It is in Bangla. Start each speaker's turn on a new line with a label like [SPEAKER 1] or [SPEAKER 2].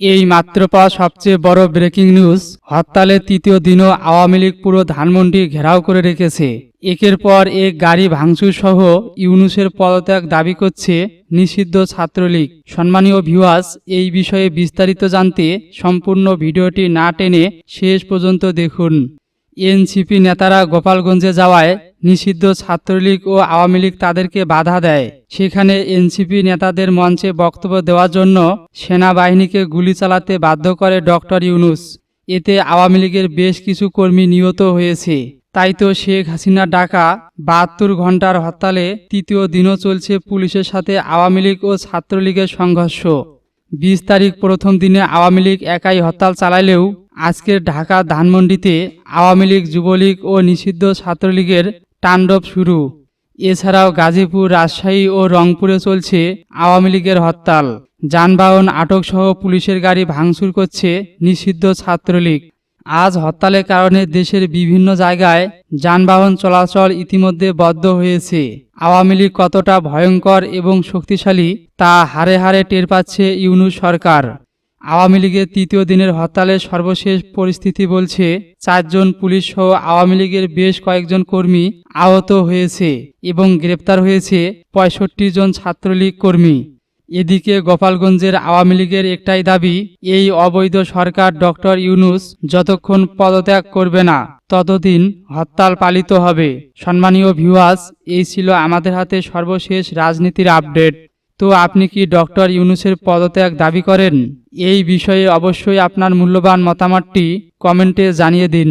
[SPEAKER 1] এই মাত্র পাওয়া সবচেয়ে বড় ব্রেকিং নিউজ হরতালের তৃতীয় দিনও আওয়ামী লীগ পুরো ধানমন্ডি ঘেরাও করে রেখেছে। একের পর এক গাড়ি ভাঙচুর সহ ইউনুসের পদত্যাগ দাবি করছে নিষিদ্ধ ছাত্রলীগ। সম্মানীয় ভিউয়ার্স এই বিষয়ে বিস্তারিত জানতে সম্পূর্ণ ভিডিওটি না টেনে শেষ পর্যন্ত দেখুন। এনসিপি নেতারা গোপালগঞ্জে যাওয়ায় নিষিদ্ধ ছাত্রলীগ ও আওয়ামী লীগ তাদেরকে বাধা দেয়। সেখানে এনসিপি নেতাদের মঞ্চে বক্তব্য দেওয়ার জন্য সেনাবাহিনীকে গুলি চালাতে বাধ্য করে ডক্টর ইউনুস। এতে আওয়ামী লীগের বেশ কিছু কর্মী নিহত হয়েছে। তাই তো শেখ হাসিনার ডাকা বাহাত্তর ঘণ্টার হরতালে তৃতীয় দিনও চলছে পুলিশের সাথে আওয়ামী লীগ ও ছাত্রলীগের সংঘর্ষ। বিশ তারিখ প্রথম দিনে আওয়ামী লীগ একাই হরতাল চালালেও আজকের ঢাকা ধানমন্ডিতে আওয়ামী লীগ, যুবলীগ ও নিষিদ্ধ ছাত্রলীগের তাণ্ডব শুরু। এছাড়াও গাজীপুর, রাজশাহী ও রংপুরে চলছে আওয়ামী লীগের হরতাল। যানবাহন, আটকসহ পুলিশের গাড়ি ভাঙচুর করছে নিষিদ্ধ ছাত্রলীগ। আজ হরতালের কারণে দেশের বিভিন্ন জায়গায় যানবাহন চলাচল ইতিমধ্যে বদ্ধ হয়েছে। আওয়ামী লীগ কতটা ভয়ঙ্কর এবং শক্তিশালী তা হারে হারে টের পাচ্ছে ইউনুস সরকার। আওয়ামী লীগের তৃতীয় দিনের হরতালের সর্বশেষ পরিস্থিতি বলছে, চারজন পুলিশ সহ আওয়ামী লীগের বেশ কয়েকজন কর্মী আহত হয়েছে এবং গ্রেপ্তার হয়েছে পঁয়ষট্টি জন ছাত্রলীগ কর্মী। এদিকে গোপালগঞ্জের আওয়ামী লীগের একটাই দাবি, এই অবৈধ সরকার ডক্টর ইউনুস যতক্ষণ পদত্যাগ করবে না, ততদিন হরতাল পালিত হবে। সম্মানীয় ভিউয়ার্স এই ছিল আমাদের হাতে সর্বশেষ রাজনীতির আপডেট তো আপনি কি ডক্টর ইউনুসের পদত্যাগ দাবি করেন? এই বিষয়ে অবশ্যই আপনার মূল্যবান মতামতটি কমেন্টে জানিয়ে দিন।